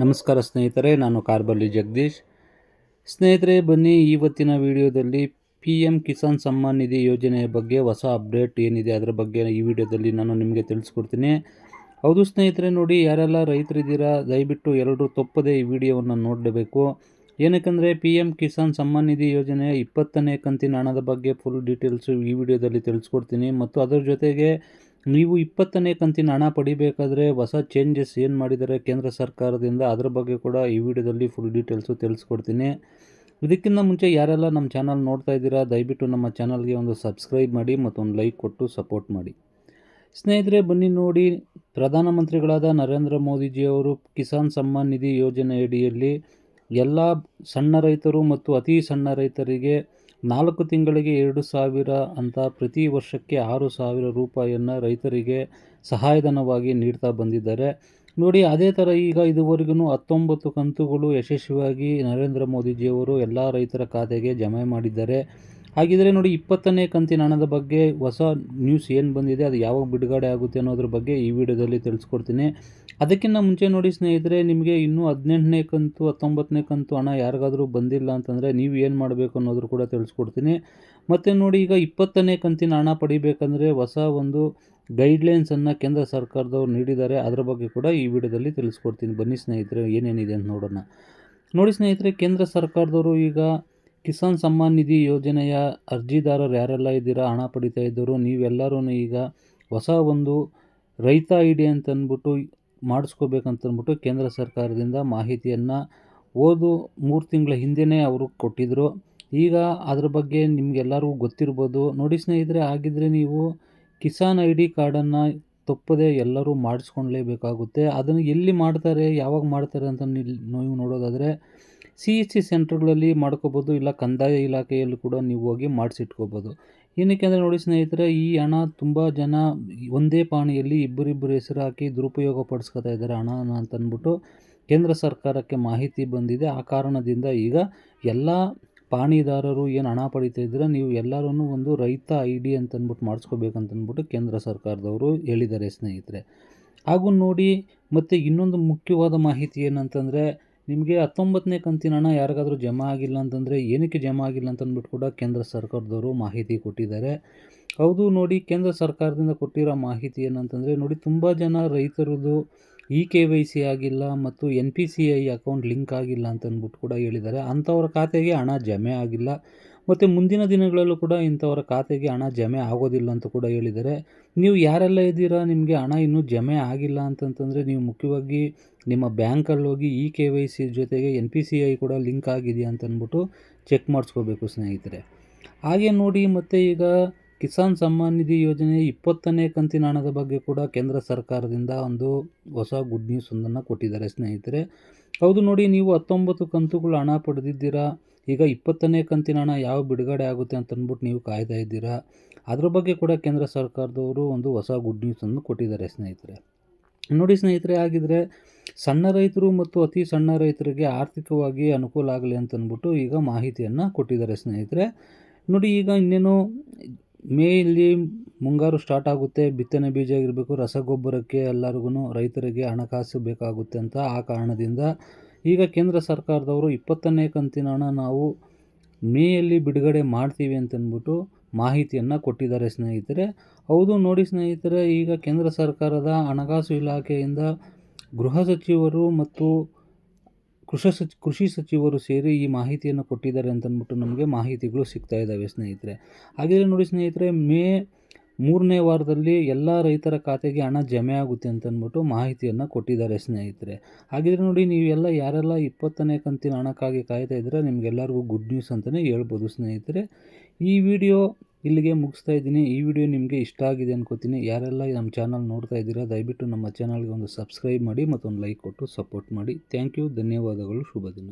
ನಮಸ್ಕಾರ ಸ್ನೇಹಿತರೆ, ನಾನು ಕಾರ್ಬಲ್ಲಿ ಜಗದೀಶ್. ಸ್ನೇಹಿತರೆ, ಬನ್ನಿ ಇವತ್ತಿನ ವಿಡಿಯೋದಲ್ಲಿ ಪಿ ಎಂ ಕಿಸಾನ್ ಸಮ್ಮಾನ್ ನಿಧಿ ಯೋಜನೆಯ ಬಗ್ಗೆ ಹೊಸ ಅಪ್ಡೇಟ್ ಏನಿದೆ, ಅದರ ಬಗ್ಗೆ ಈ ವಿಡಿಯೋದಲ್ಲಿ ನಾನು ನಿಮಗೆ ತಿಳಿಸ್ಕೊಡ್ತೀನಿ. ಹೌದು ಸ್ನೇಹಿತರೆ, ನೋಡಿ, ಯಾರೆಲ್ಲ ರೈತರಿದ್ದೀರಾ, ದಯವಿಟ್ಟು ಎಲ್ಲರೂ ತಪ್ಪದೆ ಈ ವಿಡಿಯೋವನ್ನು ನೋಡಲೇಬೇಕು ಏನಕ್ಕೆಂದರೆ, ಪಿ ಎಂ ಕಿಸಾನ್ ಸಮ್ಮಾನ್ ನಿಧಿ ಯೋಜನೆಯ ಇಪ್ಪತ್ತನೇ ಕಂತಿನ ಹಣದ ಬಗ್ಗೆ ಫುಲ್ ಡೀಟೇಲ್ಸು ಈ ವಿಡಿಯೋದಲ್ಲಿ ತಿಳಿಸ್ಕೊಡ್ತೀನಿ. ಮತ್ತು ಅದರ ಜೊತೆಗೆ ನೀವು ಇಪ್ಪತ್ತನೇ ಕಂತಿನ ಹಣ ಪಡಿಬೇಕಾದ್ರೆ ಹೊಸ ಚೇಂಜಸ್ ಏನು ಮಾಡಿದ್ದಾರೆ ಕೇಂದ್ರ ಸರ್ಕಾರದಿಂದ? ಅದರ ಬಗ್ಗೆ ಕೂಡ ಈ ವಿಡಿಯೋದಲ್ಲಿ ಫುಲ್ ಡೀಟೇಲ್ಸು ತಿಳಿಸ್ಕೊಡ್ತೀನಿ. ಇದಕ್ಕಿಂತ ಮುಂಚೆ ಯಾರೆಲ್ಲ ನಮ್ಮ ಚಾನಲ್ ನೋಡ್ತಾ ಇದ್ದೀರಾ, ದಯವಿಟ್ಟು ನಮ್ಮ ಚಾನಲ್ಗೆ ಒಂದು ಸಬ್ಸ್ಕ್ರೈಬ್ ಮಾಡಿ ಮತ್ತೊಂದು ಲೈಕ್ ಕೊಟ್ಟು ಸಪೋರ್ಟ್ ಮಾಡಿ. ಸ್ನೇಹಿತರೆ, ಬನ್ನಿ ನೋಡಿ. ಪ್ರಧಾನಮಂತ್ರಿಗಳಾದ ನರೇಂದ್ರ ಮೋದಿಜಿಯವರು ಕಿಸಾನ್ ಸಮ್ಮಾನ್ ನಿಧಿ ಯೋಜನೆ ಅಡಿಯಲ್ಲಿ ಎಲ್ಲ ಸಣ್ಣ ರೈತರು ಮತ್ತು ಅತಿ ಸಣ್ಣ ರೈತರಿಗೆ ನಾಲ್ಕು ತಿಂಗಳಿಗೆ ಎರಡು ಸಾವಿರ ಅಂತ ಪ್ರತಿ ವರ್ಷಕ್ಕೆ ಆರು ಸಾವಿರ ರೂಪಾಯಿಯನ್ನು ರೈತರಿಗೆ ಸಹಾಯಧನವಾಗಿ ನೀಡ್ತಾ ಬಂದಿದ್ದಾರೆ. ನೋಡಿ, ಅದೇ ಥರ ಈಗ ಇದುವರೆಗೂ ಹತ್ತೊಂಬತ್ತು ಕಂತುಗಳು ಯಶಸ್ವಿಯಾಗಿ ನರೇಂದ್ರ ಮೋದಿಜಿಯವರು ಎಲ್ಲ ರೈತರ ಖಾತೆಗೆ ಜಮೆ ಮಾಡಿದ್ದಾರೆ. ಹಾಗಿದ್ರೆ ನೋಡಿ ಇಪ್ಪತ್ತನೇ ಕಂತಿನ ಹಣದ ಬಗ್ಗೆ ಹೊಸ ನ್ಯೂಸ್ ಏನು ಬಂದಿದೆ, ಅದು ಯಾವಾಗ ಬಿಡುಗಡೆ ಆಗುತ್ತೆ ಅನ್ನೋದ್ರ ಬಗ್ಗೆ ಈ ವಿಡಿಯೋದಲ್ಲಿ ತಿಳಿಸ್ಕೊಡ್ತೀನಿ. ಅದಕ್ಕಿಂತ ಮುಂಚೆ ನೋಡಿ ಸ್ನೇಹಿತರೆ, ನಿಮಗೆ ಇನ್ನೂ ಹದಿನೆಂಟನೇ ಕಂತು, ಹತ್ತೊಂಬತ್ತನೇ ಕಂತು ಹಣ ಯಾರಿಗಾದರೂ ಬಂದಿಲ್ಲ ಅಂತಂದರೆ ನೀವು ಏನು ಮಾಡಬೇಕು ಅನ್ನೋದ್ರು ಕೂಡ ತಿಳಿಸ್ಕೊಡ್ತೀನಿ. ಮತ್ತು ನೋಡಿ ಈಗ ಇಪ್ಪತ್ತನೇ ಕಂತಿನ ಹಣ ಪಡಿಬೇಕಂದ್ರೆ ಹೊಸ ಒಂದು ಗೈಡ್ಲೈನ್ಸನ್ನು ಕೇಂದ್ರ ಸರ್ಕಾರದವ್ರು ನೀಡಿದ್ದಾರೆ. ಅದರ ಬಗ್ಗೆ ಕೂಡ ಈ ವಿಡಿಯೋದಲ್ಲಿ ತಿಳಿಸ್ಕೊಡ್ತೀನಿ. ಬನ್ನಿ ಸ್ನೇಹಿತರೆ, ಏನೇನಿದೆ ಅಂತ ನೋಡೋಣ. ನೋಡಿ ಸ್ನೇಹಿತರೆ, ಕೇಂದ್ರ ಸರ್ಕಾರದವರು ಈಗ ಕಿಸಾನ್ ಸಮ್ಮಾನ್ ನಿಧಿ ಯೋಜನೆಯ ಅರ್ಜಿದಾರರು ಯಾರೆಲ್ಲ ಇದ್ದೀರಾ? ಹಣ ಪಡಿತಾ ಇದ್ದರು ನೀವೆಲ್ಲರೂ ಈಗ ಹೊಸ ಒಂದು ರೈತ ಐ ಡಿ ಅಂತಂದ್ಬಿಟ್ಟು ಮಾಡಿಸ್ಕೋಬೇಕಂತಂದ್ಬಿಟ್ಟು ಕೇಂದ್ರ ಸರ್ಕಾರದಿಂದ ಮಾಹಿತಿಯನ್ನು ಓದು ಮೂರು ತಿಂಗಳ ಹಿಂದೆಯೇ ಅವರು ಕೊಟ್ಟಿದ್ದರು ಈಗ ಅದ್ರ ಬಗ್ಗೆ ನಿಮಗೆಲ್ಲರಿಗೂ ಗೊತ್ತಿರ್ಬೋದು. ನೋಡಿ ಸ್ನೇಹಿತರೆ ಆಗಿದ್ದರೆ ನೀವು ಕಿಸಾನ್ ಐ ಡಿ ಕಾರ್ಡನ್ನು ತಪ್ಪದೆ ಎಲ್ಲರೂ ಮಾಡಿಸ್ಕೊಳ್ಲೇಬೇಕಾಗುತ್ತೆ ಅದನ್ನು ಎಲ್ಲಿ ಮಾಡ್ತಾರೆ, ಯಾವಾಗ ಮಾಡ್ತಾರೆ ಅಂತ ನೀವು ನೋಡೋದಾದರೆ ಸಿ ಎಚ್ ಸಿ ಸೆಂಟ್ರ್ಗಳಲ್ಲಿ ಮಾಡ್ಕೋಬೋದು, ಇಲ್ಲ ಕಂದಾಯ ಇಲಾಖೆಯಲ್ಲೂ ಕೂಡ ನೀವು ಹೋಗಿ ಮಾಡಿಸಿಟ್ಕೋಬೋದು. ಏನಕ್ಕೆ ಅಂದರೆ ನೋಡಿ ಸ್ನೇಹಿತರೆ, ಈ ಹಣ ತುಂಬ ಜನ ಒಂದೇ ಪಾಣಿಯಲ್ಲಿ ಇಬ್ಬರಿಬ್ಬರು ಹೆಸರು ಹಾಕಿ ದುರುಪಯೋಗ ಪಡಿಸ್ಕೊತಾ ಇದ್ದಾರೆ ಹಣನ ಅಂತಂದ್ಬಿಟ್ಟು ಕೇಂದ್ರ ಸರ್ಕಾರಕ್ಕೆ ಮಾಹಿತಿ ಬಂದಿದೆ. ಆ ಕಾರಣದಿಂದ ಈಗ ಎಲ್ಲ ಪಾಣಿದಾರರು ಏನು ಹಣ ಪಡಿತಾ ಇದ್ರೆ ನೀವು ಎಲ್ಲರೂ ಒಂದು ರೈತ ಐ ಡಿ ಅಂತಂದ್ಬಿಟ್ಟು ಮಾಡಿಸ್ಕೋಬೇಕಂತಂದ್ಬಿಟ್ಟು ಕೇಂದ್ರ ಸರ್ಕಾರದವರು ಹೇಳಿದ್ದಾರೆ ಸ್ನೇಹಿತರೆ. ಹಾಗೂ ನೋಡಿ, ಮತ್ತು ಇನ್ನೊಂದು ಮುಖ್ಯವಾದ ಮಾಹಿತಿ ಏನಂತಂದರೆ ನಿಮಗೆ ಹತ್ತೊಂಬತ್ತನೇ ಕಂತಿನ ಹಣ ಯಾರಿಗಾದರೂ ಜಮಾ ಆಗಿಲ್ಲ ಅಂತಂದರೆ ಏನಕ್ಕೆ ಜಮಾ ಆಗಿಲ್ಲ ಅಂತಂದ್ಬಿಟ್ಟು ಕೂಡ ಕೇಂದ್ರ ಸರ್ಕಾರದವರು ಮಾಹಿತಿ ಕೊಟ್ಟಿದ್ದಾರೆ. ಹೌದು, ನೋಡಿ, ಕೇಂದ್ರ ಸರ್ಕಾರದಿಂದ ಕೊಟ್ಟಿರೋ ಮಾಹಿತಿ ಏನಂತಂದರೆ, ನೋಡಿ, ತುಂಬ ಜನ ರೈತರದ್ದು ಇ ಕೆ ವೈ ಸಿ ಆಗಿಲ್ಲ ಮತ್ತು N P C I account link ಆಗಿಲ್ಲ ಅಂತಂದ್ಬಿಟ್ಟು ಕೂಡ ಹೇಳಿದ್ದಾರೆ. ಅಂಥವ್ರ ಖಾತೆಗೆ ಹಣ ಜಮೆ ಆಗಿಲ್ಲ. ಮತ್ತು ಮುಂದಿನ ದಿನಗಳಲ್ಲೂ ಕೂಡ ಇಂಥವರ ಖಾತೆಗೆ ಹಣ ಜಮೆ ಆಗೋದಿಲ್ಲ ಅಂತ ಕೂಡ ಹೇಳಿದ್ದಾರೆ. ನೀವು ಯಾರೆಲ್ಲ ಇದ್ದೀರಾ? ನಿಮಗೆ ಹಣ ಇನ್ನೂ ಜಮೆ ಆಗಿಲ್ಲ ಅಂತಂತಂದರೆ ನೀವು ಮುಖ್ಯವಾಗಿ ನಿಮ್ಮ ಬ್ಯಾಂಕಲ್ಲಿ ಹೋಗಿ ಇ ಕೆ ವೈ ಸಿ ಜೊತೆಗೆ ಎನ್ ಪಿ ಸಿ ಐ ಕೂಡ ಲಿಂಕ್ ಆಗಿದೆಯಾ ಅಂತಂದ್ಬಿಟ್ಟು ಚೆಕ್ ಮಾಡಿಸ್ಕೋಬೇಕು ಸ್ನೇಹಿತರೆ. ಹಾಗೆ ನೋಡಿ ಮತ್ತು ಈಗ ಕಿಸಾನ್ ಸಮ್ಮಾನ್ ನಿಧಿ ಯೋಜನೆ ಇಪ್ಪತ್ತನೇ ಕಂತಿನ ಹಣದ ಬಗ್ಗೆ ಕೂಡ ಕೇಂದ್ರ ಸರ್ಕಾರದಿಂದ ಒಂದು ಹೊಸ ಗುಡ್ ನ್ಯೂಸ್ ಒಂದನ್ನು ಕೊಟ್ಟಿದ್ದಾರೆ ಸ್ನೇಹಿತರೆ. ಹೌದು ನೋಡಿ, ನೀವು ಹತ್ತೊಂಬತ್ತು ಕಂತುಗಳು ಹಣ ಪಡೆದಿದ್ದೀರಾ? ಈಗ ಇಪ್ಪತ್ತನೇ ಕಂತಿನ ಹಣ ಯಾವ ಬಿಡುಗಡೆ ಆಗುತ್ತೆ ಅಂತ ಅಂದ್ಬಿಟ್ಟು ನೀವು ಕಾಯ್ತಾ ಇದ್ದೀರಾ? ಅದ್ರ ಬಗ್ಗೆ ಕೂಡ ಕೇಂದ್ರ ಸರ್ಕಾರದವರು ಒಂದು ಹೊಸ ಗುಡ್ ನ್ಯೂಸನ್ನು ಕೊಟ್ಟಿದ್ದಾರೆ ಸ್ನೇಹಿತರೆ. ನೋಡಿ ಸ್ನೇಹಿತರೆ ಆಗಿದ್ದರೆ ಸಣ್ಣ ರೈತರು ಮತ್ತು ಅತಿ ಸಣ್ಣ ರೈತರಿಗೆ ಆರ್ಥಿಕವಾಗಿ ಅನುಕೂಲ ಆಗಲಿ ಅಂತಂದ್ಬಿಟ್ಟು ಈಗ ಮಾಹಿತಿಯನ್ನು ಕೊಟ್ಟಿದ್ದಾರೆ ಸ್ನೇಹಿತರೆ. ನೋಡಿ, ಈಗ ಇನ್ನೇನು ಮೇಯಲ್ಲಿ ಮುಂಗಾರು ಸ್ಟಾರ್ಟ್ ಆಗುತ್ತೆ, ಬಿತ್ತನೆ ಬೀಜ ಇರಬೇಕು ರಸಗೊಬ್ಬರಕ್ಕೆ ಎಲ್ಲರಿಗೂ ರೈತರಿಗೆ ಹಣಕಾಸು ಬೇಕಾಗುತ್ತೆ ಅಂತ ಆ ಕಾರಣದಿಂದ ಈಗ ಕೇಂದ್ರ ಸರ್ಕಾರದವರು ಇಪ್ಪತ್ತನೇ ಕಂತಿನ ಹಣ ನಾವು ಮೇಯಲ್ಲಿ ಬಿಡುಗಡೆ ಮಾಡ್ತೀವಿ ಅಂತಂದ್ಬಿಟ್ಟು ಮಾಹಿತಿಯನ್ನು ಕೊಟ್ಟಿದ್ದಾರೆ ಸ್ನೇಹಿತರೆ. ಹೌದು ನೋಡಿ ಸ್ನೇಹಿತರೆ, ಈಗ ಕೇಂದ್ರ ಸರ್ಕಾರದ ಹಣಕಾಸು ಇಲಾಖೆಯಿಂದ ಗೃಹ ಸಚಿವರು ಮತ್ತು ಕೃಷಿ ಸಚ್, ಕೃಷಿ ಸಚಿವರು ಸೇರಿ ಈ ಮಾಹಿತಿಯನ್ನು ಕೊಟ್ಟಿದ್ದಾರೆ ಅಂತಂದ್ಬಿಟ್ಟು ನಮಗೆ ಮಾಹಿತಿಗಳು ಸಿಗ್ತಾ ಇದ್ದಾವೆ ಸ್ನೇಹಿತರೆ. ಹಾಗೆಯೇ ನೋಡಿ ಸ್ನೇಹಿತರೆ, ಮೇ ಮೂರನೇ ವಾರದಲ್ಲಿ ಎಲ್ಲ ರೈತರ ಖಾತೆಗೆ ಹಣ ಜಮೆ ಆಗುತ್ತೆ ಅಂತಂದ್ಬಿಟ್ಟು ಮಾಹಿತಿಯನ್ನು ಕೊಟ್ಟಿದ್ದಾರೆ ಸ್ನೇಹಿತರೆ. ಹಾಗಿದ್ರೆ ನೋಡಿ, ನೀವೆಲ್ಲ ಯಾರೆಲ್ಲ ಇಪ್ಪತ್ತನೇ ಕಂತಿನ ಹಣಕ್ಕಾಗಿ ಕಾಯ್ತಾ ಇದ್ದರೆ, ನಿಮಗೆಲ್ಲರಿಗೂ ಗುಡ್ ನ್ಯೂಸ್ ಅಂತಲೇ ಹೇಳ್ಬೋದು ಸ್ನೇಹಿತರೆ. ಈ ವಿಡಿಯೋ ಇಲ್ಲಿಗೆ ಮುಗಿಸ್ತಾ ಇದ್ದೀನಿ. ಈ ವಿಡಿಯೋ ನಿಮಗೆ ಇಷ್ಟ ಆಗಿದೆ ಅನ್ಕೋತೀನಿ. ಯಾರೆಲ್ಲ ನಮ್ಮ ಚಾನಲ್ ನೋಡ್ತಾ ಇದ್ದೀರಾ, ದಯವಿಟ್ಟು ನಮ್ಮ ಚಾನಲ್ಗೆ ಒಂದು ಸಬ್ಸ್ಕ್ರೈಬ್ ಮಾಡಿ ಮತ್ತೊಂದು ಲೈಕ್ ಕೊಟ್ಟು ಸಪೋರ್ಟ್ ಮಾಡಿ. ಥ್ಯಾಂಕ್ ಯು ಧನ್ಯವಾದಗಳು. ಶುಭ ದಿನ.